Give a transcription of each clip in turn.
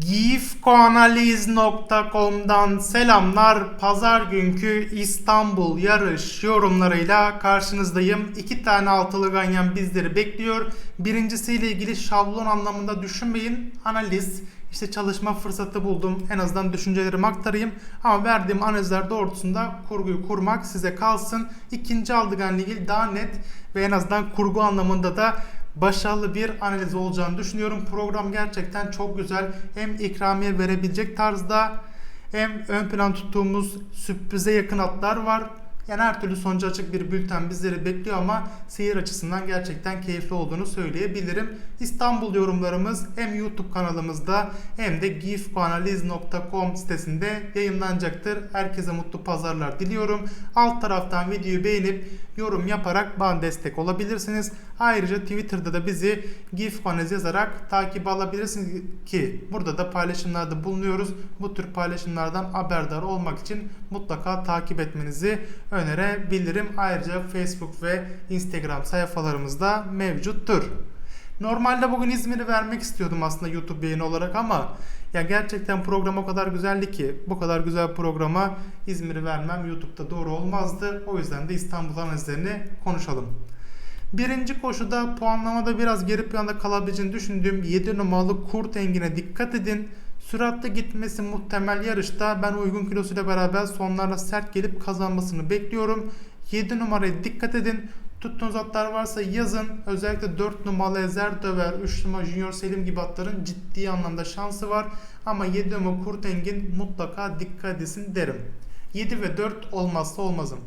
gifkoanaliz.com'dan selamlar. Pazar günkü İstanbul yarış yorumlarıyla karşınızdayım. İki tane altılı ganyan bizleri bekliyor. Birincisiyle ilgili şablon anlamında düşünmeyin. Analiz, işte çalışma fırsatı buldum. En azından düşüncelerimi aktarayım. Ama verdiğim analizler doğrultusunda kurguyu kurmak size kalsın. İkinci aldıganla ilgili daha net ve en azından kurgu anlamında da başarılı bir analiz olacağını düşünüyorum. Program gerçekten çok güzel. Hem ikramiye verebilecek tarzda hem ön plan tuttuğumuz sürprize yakın atlar var. Yani her türlü sonucu açık bir bülten bizleri bekliyor ama seyir açısından gerçekten keyifli olduğunu söyleyebilirim. İstanbul yorumlarımız hem YouTube kanalımızda hem de gifkoanaliz.com sitesinde yayınlanacaktır. Herkese mutlu pazarlar diliyorum. Alt taraftan videoyu beğenip yorum yaparak bana destek olabilirsiniz. Ayrıca Twitter'da da bizi gifkoanaliz yazarak takip alabilirsiniz ki burada da paylaşımlarda bulunuyoruz. Bu tür paylaşımlardan haberdar olmak için mutlaka takip etmenizi önerebilirim. Ayrıca Facebook ve Instagram sayfalarımızda mevcuttur. Normalde bugün İzmir'i vermek istiyordum aslında YouTube yayını olarak ama ya gerçekten program o kadar güzeldi ki bu kadar güzel programa İzmir'i vermem YouTube'da doğru olmazdı. O yüzden de İstanbul analizlerini konuşalım. Birinci koşuda puanlamada biraz geri planda kalabileceğini düşündüğüm 7 numaralı Kurt Engin'e dikkat edin. Süratli gitmesi muhtemel yarışta ben uygun kilosuyla beraber sonlarda sert gelip kazanmasını bekliyorum. 7 numaraya dikkat edin. Tuttuğunuz atlar varsa yazın. Özellikle 4 numaralı Ezer Döver, 3 numara Junior Selim gibi atların ciddi anlamda şansı var. Ama 7 numara Kurt Engin mutlaka dikkat edilsin derim. 7 ve 4 olmazsa olmazım.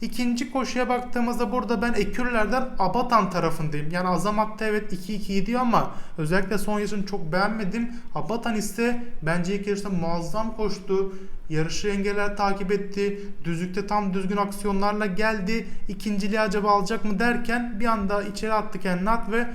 İkinci koşuya baktığımızda burada ben Ekürlerden Abatan tarafındayım. Yani Azamat'ta evet 2-2 gidiyor ama özellikle son yarışını çok beğenmedim. Abatan ise bence ilk yarışta muazzam koştu. Yarışı engeller takip etti. Düzlükte tam düzgün aksiyonlarla geldi. İkinciliği acaba alacak mı derken bir anda içeri attı kendini ve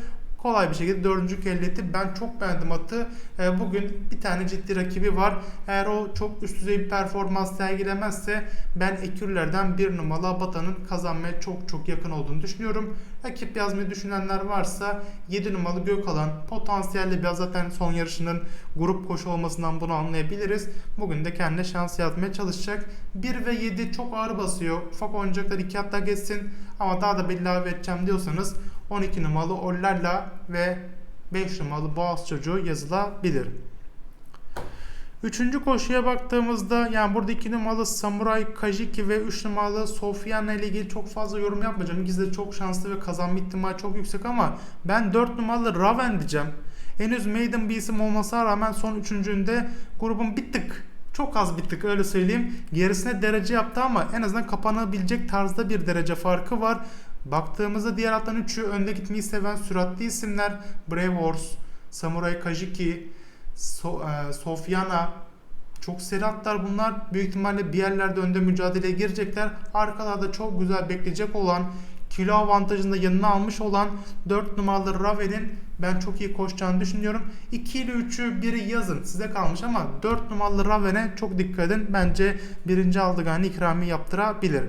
kolay bir şekilde dördüncü elde etti. Ben çok beğendim atı. E, bugün bir tane ciddi rakibi var. Eğer o çok üst düzey bir performans sergilemezse ben Ekürler'den bir numaralı Abata'nın kazanmaya çok çok yakın olduğunu düşünüyorum. Rakip yazmayı düşünenler varsa 7 numaralı Gökalan potansiyelli biraz zaten son yarışının grup koşu olmasından bunu anlayabiliriz. Bugün de kendine şans yazmaya çalışacak. 1 ve 7 çok ağır basıyor. Ufak oyuncaklar 2 hatta geçsin ama daha da belli edeceğim diyorsanız 12 numaralı Ollarla ve 5 numaralı Boğaz Çocuğu yazılabilir. Üçüncü koşuya baktığımızda yani burada 2 numaralı Samuray Kajiki ve 3 numaralı Sofiana ile ilgili çok fazla yorum yapmayacağım. İkisi de çok şanslı ve kazanma ihtimali çok yüksek ama ben 4 numaralı Raven diyeceğim. Henüz maiden bir isim olmasına rağmen son üçüncünde grubun bir tık çok az bir tık öyle söyleyeyim. Gerisine derece yaptı ama en azından kapanabilecek tarzda bir derece farkı var. Baktığımızda diğer atların üçü önde gitmeyi seven süratli isimler. Brave Horse, Samurai Kajiki, so e, Sofyana. Çok seri atlar bunlar. Büyük ihtimalle bir yerlerde önde mücadeleye girecekler. Arkalarda çok güzel bekleyecek olan kilo avantajında yanına almış olan 4 numaralı Raven'in ben çok iyi koşacağını düşünüyorum. 2 ile 3'ü biri yazın size kalmış ama 4 numaralı Raven'e çok dikkat edin. Bence birinci aldığını ikrami yaptırabilir.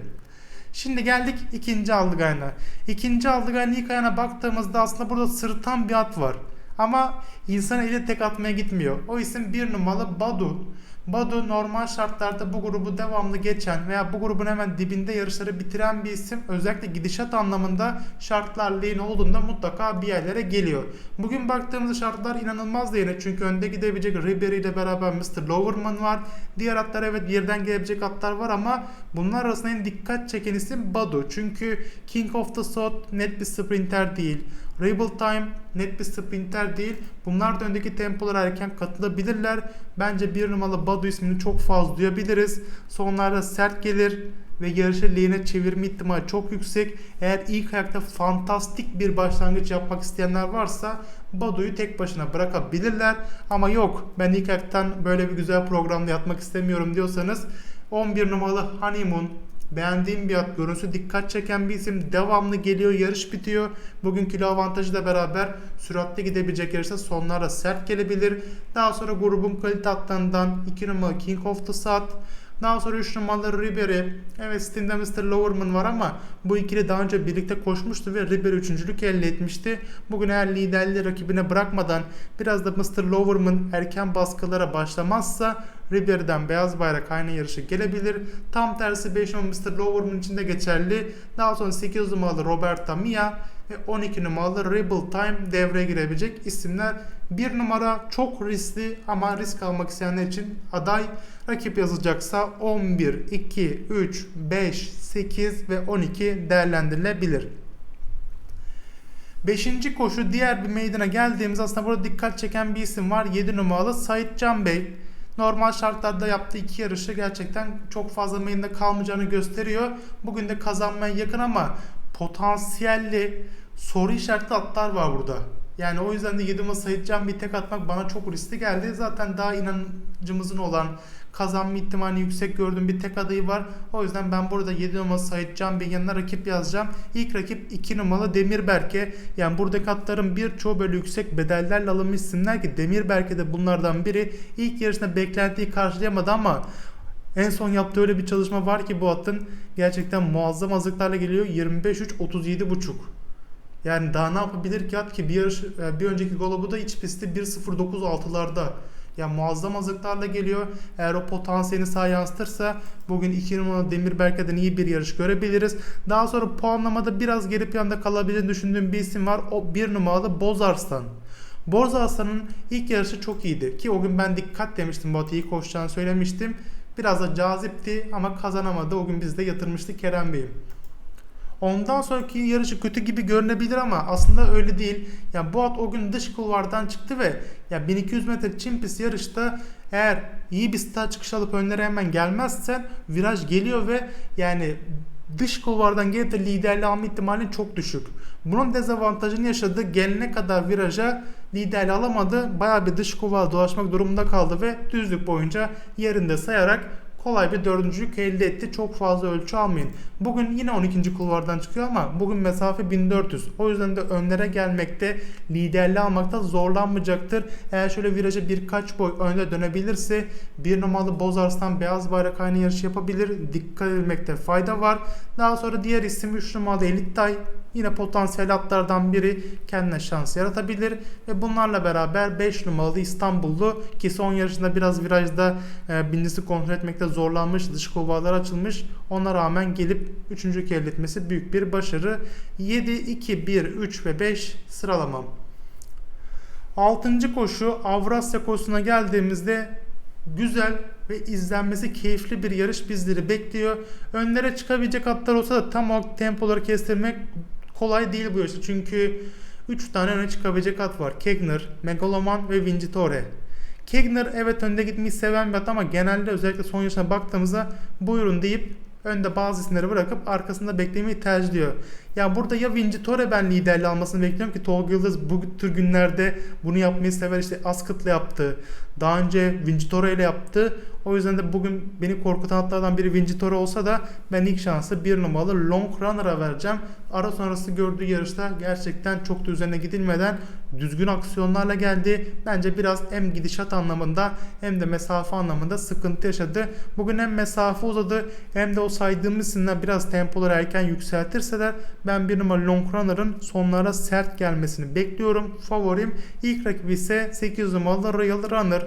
Şimdi geldik ikinci aldıgayına. İkinci aldıgayın ilk ayağına baktığımızda aslında burada sırıtan bir at var. Ama insan eli tek atmaya gitmiyor. O isim bir numaralı Badu. Badu normal şartlarda bu grubu devamlı geçen veya bu grubun hemen dibinde yarışları bitiren bir isim. Özellikle gidişat anlamında şartlar lehine olduğunda mutlaka bir yerlere geliyor. Bugün baktığımız şartlar inanılmaz lehine çünkü önde gidebilecek Ribery ile beraber Mr. Lowerman var. Diğer atlar evet yerden gelebilecek atlar var ama bunlar arasında en dikkat çeken isim Badu. Çünkü King of the South net bir sprinter değil. Rebel Time net bir sprinter değil. Bunlar da öndeki tempolara erken katılabilirler. Bence bir numaralı Badu ismini çok fazla duyabiliriz. Sonlarda sert gelir ve yarışı lehine çevirme ihtimali çok yüksek. Eğer ilk ayakta fantastik bir başlangıç yapmak isteyenler varsa Badu'yu tek başına bırakabilirler. Ama yok ben ilk ayaktan böyle bir güzel programda yatmak istemiyorum diyorsanız 11 numaralı Honeymoon Beğendiğim bir at. Görüntüsü dikkat çeken bir isim. Devamlı geliyor. Yarış bitiyor. Bugün kilo avantajıyla beraber süratli gidebilecek yarışta sonlara sert gelebilir. Daha sonra grubun kalite atlarından 2 numaralı King of the Sat. Daha sonra 3 numaralı Ribery. Evet Steam'de Mr. Lowerman var ama bu ikili daha önce birlikte koşmuştu ve Ribery üçüncülük elde etmişti. Bugün eğer liderliği rakibine bırakmadan biraz da Mr. Lowerman erken baskılara başlamazsa Ribery'den beyaz bayrak aynı yarışı gelebilir. Tam tersi 5 numaralı Mr. Lowerman için de geçerli. Daha sonra 8 numaralı Roberta Mia ve 12 numaralı Rebel Time devreye girebilecek isimler. 1 numara çok riskli ama risk almak isteyenler için aday rakip yazılacaksa 11, 2, 3, 5, 8 ve 12 değerlendirilebilir. Beşinci koşu diğer bir meydana geldiğimiz aslında burada dikkat çeken bir isim var. 7 numaralı Sait Can Bey. Normal şartlarda yaptığı iki yarışı gerçekten çok fazla meydanda kalmayacağını gösteriyor. Bugün de kazanmaya yakın ama potansiyelli soru işaretli atlar var burada. Yani o yüzden de 7 numara Sait Can bir tek atmak bana çok riskli geldi. Zaten daha inancımızın olan kazanma ihtimali yüksek gördüğüm bir tek adayı var. O yüzden ben burada 7 numaralı Sait Can yanına rakip yazacağım. İlk rakip 2 numaralı Demirberke. Yani buradaki atların birçoğu böyle yüksek bedellerle alınmış isimler ki Demirberke de bunlardan biri. İlk yarışında beklentiyi karşılayamadı ama en son yaptığı öyle bir çalışma var ki bu atın gerçekten muazzam azlıklarla geliyor. 25-3 37.5. Yani daha ne yapabilir ki at ki bir yarış e, bir önceki Golobu da iç pisti 1.09.6'larda. Ya muazzam hazırlıklarla geliyor. Eğer o potansiyelini sağ yansıtırsa bugün 2 numaralı Demirberk'ten iyi bir yarış görebiliriz. Daha sonra puanlamada biraz geri planda kalabileceğini düşündüğüm bir isim var. O 1 numaralı Bozarslan. Bozarslan'ın ilk yarışı çok iyiydi. Ki o gün ben dikkat demiştim bu iyi koşacağını söylemiştim. Biraz da cazipti ama kazanamadı. O gün bizde yatırmıştı Kerem Bey'im. Ondan sonraki yarışı kötü gibi görünebilir ama aslında öyle değil. Yani bu at o gün dış kulvardan çıktı ve ya 1200 metre çim yarışta eğer iyi bir start çıkış alıp önlere hemen gelmezsen viraj geliyor ve yani dış kulvardan gelip de liderliği alma ihtimali çok düşük. Bunun dezavantajını yaşadı. Gelene kadar viraja liderliği alamadı. Bayağı bir dış kulvarda dolaşmak durumunda kaldı ve düzlük boyunca yerinde sayarak kolay bir dördüncülük elde etti. Çok fazla ölçü almayın. Bugün yine 12. kulvardan çıkıyor ama bugün mesafe 1400. O yüzden de önlere gelmekte, liderliği almakta zorlanmayacaktır. Eğer şöyle viraja birkaç boy önde dönebilirse bir numaralı Bozarslan beyaz bayrak aynı yarışı yapabilir. Dikkat etmekte fayda var. Daha sonra diğer isim 3 numaralı Elittay yine potansiyel atlardan biri kendine şans yaratabilir ve bunlarla beraber 5 numaralı İstanbullu ki son yarışında biraz virajda e, birincisi kontrol etmekte zorlanmış dış kulvarlar açılmış ona rağmen gelip 3. elde etmesi büyük bir başarı 7, 2, 1, 3 ve 5 sıralamam. 6. koşu Avrasya koşusuna geldiğimizde güzel ve izlenmesi keyifli bir yarış bizleri bekliyor. Önlere çıkabilecek atlar olsa da tam o tempoları kestirmek kolay değil bu yarışta. Çünkü 3 tane öne çıkabilecek at var. Kegner, Megaloman ve Vincitore. Kegner evet önde gitmeyi seven bir at ama genelde özellikle son yarışına baktığımızda buyurun deyip önde bazı isimleri bırakıp arkasında beklemeyi tercih ediyor. Ya burada ya Vincitore ben liderliği almasını bekliyorum ki Tolga Yıldız bu tür günlerde bunu yapmayı sever. İşte Askıt'la yaptı. Daha önce Vincitore ile yaptı. O yüzden de bugün beni korkutan atlardan biri Vincitore olsa da ben ilk şansı bir numaralı Long Runner'a vereceğim. Ara sonrası gördüğü yarışta gerçekten çok da üzerine gidilmeden düzgün aksiyonlarla geldi. Bence biraz hem gidişat anlamında hem de mesafe anlamında sıkıntı yaşadı. Bugün hem mesafe uzadı hem de o saydığımız isimler biraz tempoları erken yükseltirseler ben bir numara Long Runner'ın sonlara sert gelmesini bekliyorum. Favorim ilk rakibi ise 8 numaralı Real Runner.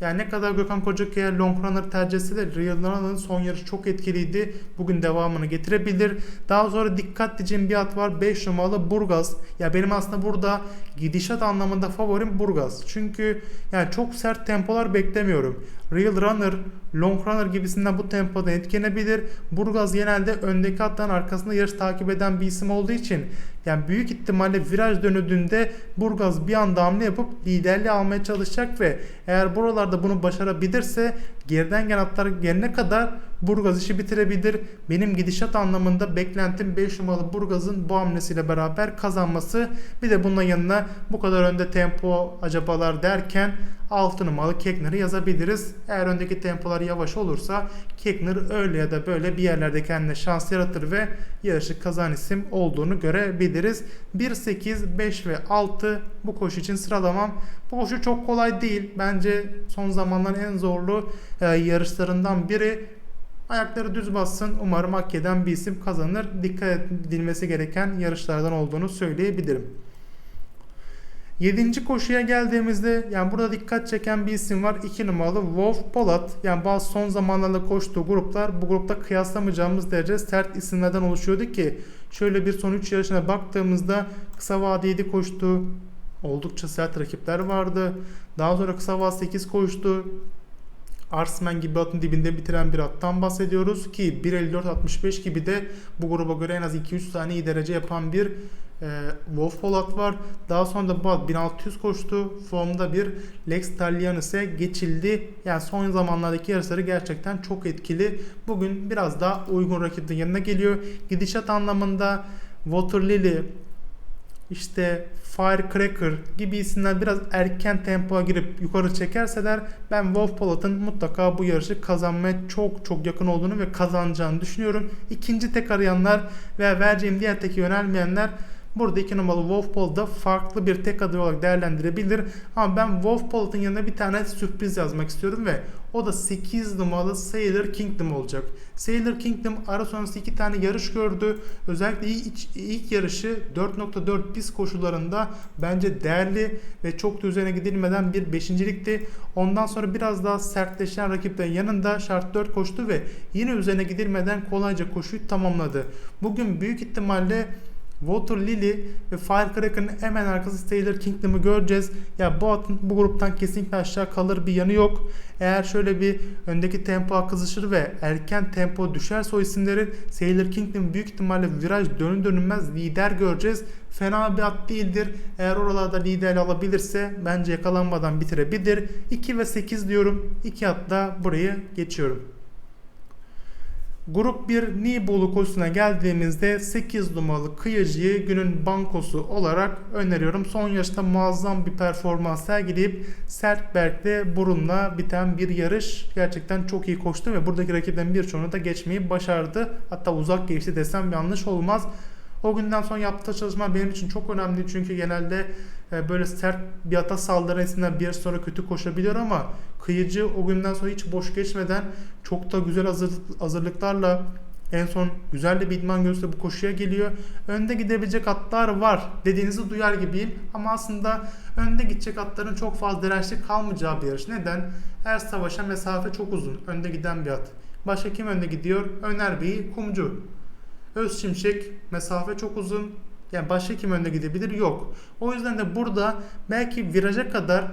Yani ne kadar Gökhan Kocakaya Long Runner tercih etse de Real Runner'ın son yarışı çok etkiliydi. Bugün devamını getirebilir. Daha sonra dikkat diyeceğim bir at var. 5 numaralı Burgaz. Ya benim aslında burada gidişat anlamında favorim Burgaz. Çünkü yani çok sert tempolar beklemiyorum. Real Runner, Long Runner gibisinden bu tempoda etkilenebilir. Burgaz genelde öndeki atların arkasında yarış takip eden bir isim olduğu için yani büyük ihtimalle viraj dönüldüğünde Burgaz bir anda hamle yapıp liderliği almaya çalışacak ve eğer buralarda bunu başarabilirse geriden gelen atlar gelene kadar Burgaz işi bitirebilir. Benim gidişat anlamında beklentim 5 numaralı Burgaz'ın bu hamlesiyle beraber kazanması. Bir de bunun yanına bu kadar önde tempo acabalar derken 6 numaralı Kekner'ı yazabiliriz. Eğer öndeki tempolar yavaş olursa Kekner öyle ya da böyle bir yerlerde kendine şans yaratır ve yarışı kazan isim olduğunu görebiliriz. 1, 8, 5 ve 6 bu koşu için sıralamam. Bu koşu çok kolay değil. Bence son zamanların en zorlu e, yarışlarından biri. Ayakları düz bassın. Umarım hak eden bir isim kazanır. Dikkat edilmesi gereken yarışlardan olduğunu söyleyebilirim. Yedinci koşuya geldiğimizde yani burada dikkat çeken bir isim var. 2 numaralı Wolf Polat. Yani bazı son zamanlarda koştuğu gruplar bu grupta kıyaslamayacağımız derece sert isimlerden oluşuyordu ki şöyle bir son 3 yarışına baktığımızda kısa vadeli koştu. Oldukça sert rakipler vardı. Daha sonra kısa vade 8 koştu. Arsman gibi atın dibinde bitiren bir attan bahsediyoruz ki 1.54.65 gibi de bu gruba göre en az 2-3 tane iyi derece yapan bir e, Wolf Polat var. Daha sonra da bu at 1600 koştu. Formda bir Lex Tallianis'e geçildi. Yani son zamanlardaki yarışları gerçekten çok etkili. Bugün biraz daha uygun rakibin yanına geliyor. Gidişat anlamında Water Lily, işte Firecracker gibi isimler biraz erken tempoya girip yukarı çekerseler ben Wolf Polat'ın mutlaka bu yarışı kazanmaya çok çok yakın olduğunu ve kazanacağını düşünüyorum. İkinci tek arayanlar veya vereceğim diğer teki yönelmeyenler Burada 2 numaralı Wolf da farklı bir tek aday olarak değerlendirebilir. Ama ben Wolf Pollard'ın yanına bir tane sürpriz yazmak istiyorum ve o da 8 numaralı Sailor Kingdom olacak. Sailor Kingdom ara sonrası iki tane yarış gördü. Özellikle ilk, ilk yarışı 4.4 pist koşullarında bence değerli ve çok da üzerine gidilmeden bir beşincilikti. Ondan sonra biraz daha sertleşen rakiplerin yanında şart 4 koştu ve yine üzerine gidilmeden kolayca koşuyu tamamladı. Bugün büyük ihtimalle Water Lily ve Firecracker'ın hemen arkası Taylor Kingdom'u göreceğiz. Ya bu atın bu gruptan kesinlikle aşağı kalır bir yanı yok. Eğer şöyle bir öndeki tempo kızışır ve erken tempo düşerse o isimlerin Sailor Kingdom büyük ihtimalle viraj dönün dönülmez lider göreceğiz. Fena bir at değildir. Eğer oralarda lider alabilirse bence yakalanmadan bitirebilir. 2 ve 8 diyorum. 2 atla burayı geçiyorum. Grup 1 Nibolu koşusuna geldiğimizde 8 numaralı kıyıcıyı günün bankosu olarak öneriyorum. Son yarışta muazzam bir performans sergileyip Sertberg'de burunla biten bir yarış. Gerçekten çok iyi koştu ve buradaki rakiplerin birçoğunu da geçmeyi başardı. Hatta uzak geçti desem yanlış olmaz. O günden sonra yaptığı çalışma benim için çok önemli çünkü genelde böyle sert bir ata saldıran isimler bir sonra kötü koşabiliyor ama kıyıcı o günden sonra hiç boş geçmeden çok da güzel hazırlıklarla en son güzel de bir idman gösterisi bu koşuya geliyor. Önde gidebilecek atlar var dediğinizi duyar gibiyim. Ama aslında önde gidecek atların çok fazla dirençli kalmayacağı bir yarış. Neden? Her savaşa mesafe çok uzun. Önde giden bir at. Başka kim önde gidiyor? Öner Bey, Kumcu. Öz Şimşek mesafe çok uzun. Yani başka kim önde gidebilir? Yok. O yüzden de burada belki viraja kadar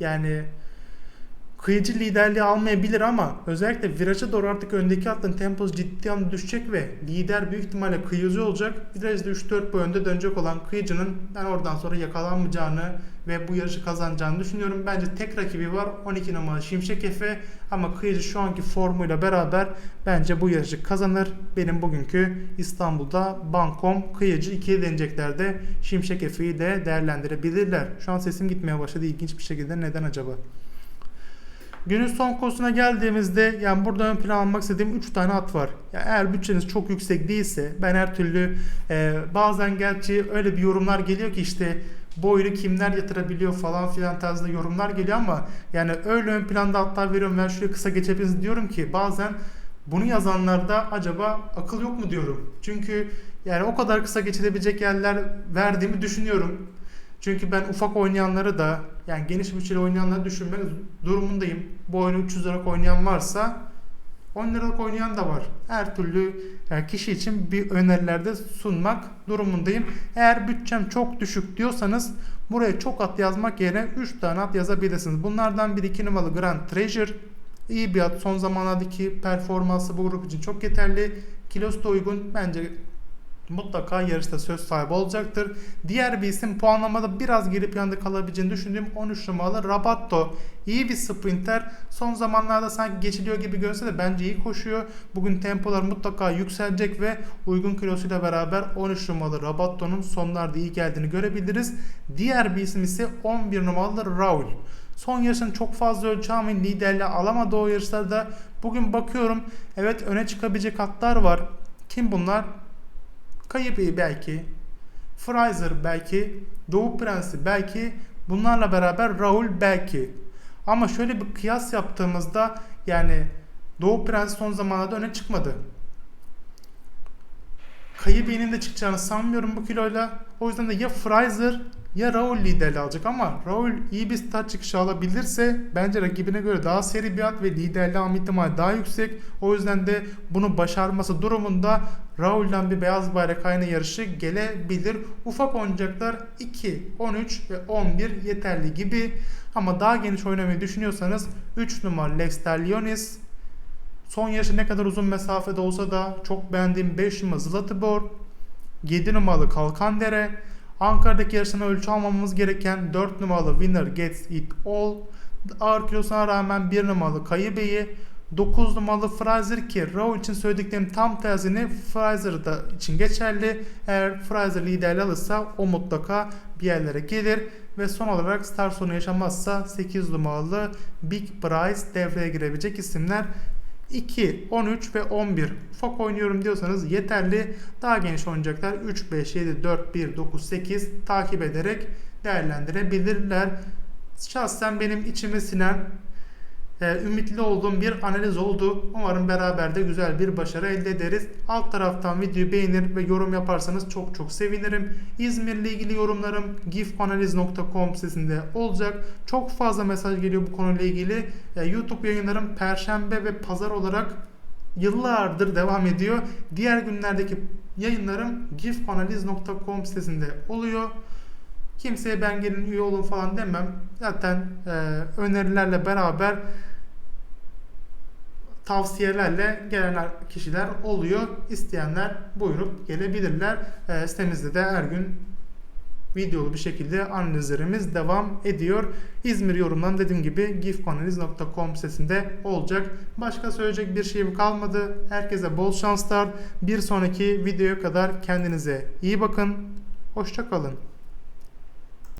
yani kıyıcı liderliği almayabilir ama özellikle viraja doğru artık öndeki atların temposu ciddi anlamda düşecek ve lider büyük ihtimalle kıyıcı olacak. Virajda 3-4 boy önde dönecek olan kıyıcının ben oradan sonra yakalanmayacağını ve bu yarışı kazanacağını düşünüyorum. Bence tek rakibi var 12 numaralı Şimşek Efe ama kıyıcı şu anki formuyla beraber bence bu yarışı kazanır. Benim bugünkü İstanbul'da Bankom kıyıcı ikiye denecekler de Şimşek Efe'yi de değerlendirebilirler. Şu an sesim gitmeye başladı ilginç bir şekilde neden acaba? Günün son koşusuna geldiğimizde yani burada ön plan almak istediğim 3 tane at var. Yani eğer bütçeniz çok yüksek değilse ben her türlü e, bazen gerçi öyle bir yorumlar geliyor ki işte boyunu kimler yatırabiliyor falan filan tarzında yorumlar geliyor ama yani öyle ön planda atlar veriyorum ben şuraya kısa geçebiliriz diyorum ki bazen bunu yazanlarda acaba akıl yok mu diyorum. Çünkü yani o kadar kısa geçilebilecek yerler verdiğimi düşünüyorum. Çünkü ben ufak oynayanları da yani geniş bütçeli oynayanları düşünmek durumundayım. Bu oyunu 300 liralık oynayan varsa 10 liralık oynayan da var. Her türlü yani kişi için bir önerilerde sunmak durumundayım. Eğer bütçem çok düşük diyorsanız buraya çok at yazmak yerine 3 tane at yazabilirsiniz. Bunlardan biri 2 numaralı Grand Treasure. İyi bir at. Son zamanlardaki performansı bu grup için çok yeterli. Kilosu da uygun. Bence mutlaka yarışta söz sahibi olacaktır. Diğer bir isim puanlamada biraz geri planda kalabileceğini düşündüğüm 13 numaralı Rabatto. İyi bir sprinter. Son zamanlarda sanki geçiliyor gibi görse de bence iyi koşuyor. Bugün tempolar mutlaka yükselecek ve uygun kilosuyla beraber 13 numaralı Rabatto'nun sonlarda iyi geldiğini görebiliriz. Diğer bir isim ise 11 numaralı Raul. Son yarışın çok fazla ölçü almayı liderliği alamadı o yarışlarda. Bugün bakıyorum evet öne çıkabilecek atlar var. Kim bunlar? Kayıpi belki. Fraser belki. Doğu Prensi belki. Bunlarla beraber Raul belki. Ama şöyle bir kıyas yaptığımızda yani Doğu Prensi son zamanlarda öne çıkmadı. Kayıbi'nin de çıkacağını sanmıyorum bu kiloyla. O yüzden de ya Fraser ya Raul liderliği alacak ama Raul iyi bir start çıkışı alabilirse bence rakibine göre daha seri bir at ve liderliği alma ihtimali daha yüksek. O yüzden de bunu başarması durumunda Raul'dan bir beyaz bayrak aynı yarışı gelebilir. Ufak oyuncaklar 2, 13 ve 11 yeterli gibi. Ama daha geniş oynamayı düşünüyorsanız 3 numara Lexter Leonis, Son yarışı ne kadar uzun mesafede olsa da çok beğendiğim 5 numaralı Zlatibor, 7 numaralı Kalkandere, Ankara'daki yarışına ölçü almamamız gereken 4 numaralı Winner Gets It All, ağır kilosuna rağmen 1 numaralı Kayıbe'yi, 9 numaralı Fraser ki Raw için söylediklerim tam tersini Fraser da için geçerli. Eğer Fraser liderli alırsa o mutlaka bir yerlere gelir. Ve son olarak star sonu yaşamazsa 8 numaralı Big Prize devreye girebilecek isimler. 2, 13 ve 11 ufak oynuyorum diyorsanız yeterli. Daha geniş oynayacaklar 3, 5, 7, 4, 1, 9, 8 takip ederek değerlendirebilirler. Şahsen benim içime sinen e, ümitli olduğum bir analiz oldu. Umarım beraber de güzel bir başarı elde ederiz. Alt taraftan videoyu beğenir ve yorum yaparsanız çok çok sevinirim. İzmir'le ilgili yorumlarım gifanaliz.com sitesinde olacak. Çok fazla mesaj geliyor bu konuyla ilgili. E, YouTube yayınlarım perşembe ve pazar olarak yıllardır devam ediyor. Diğer günlerdeki yayınlarım gifanaliz.com sitesinde oluyor. Kimseye ben gelin üye olun falan demem. Zaten e, önerilerle beraber tavsiyelerle gelen kişiler oluyor. İsteyenler buyurup gelebilirler. E, sitemizde de her gün videolu bir şekilde analizlerimiz devam ediyor. İzmir yorumdan dediğim gibi gifanaliz.com sitesinde olacak. Başka söyleyecek bir şeyim kalmadı. Herkese bol şanslar. Bir sonraki videoya kadar kendinize iyi bakın. Hoşçakalın.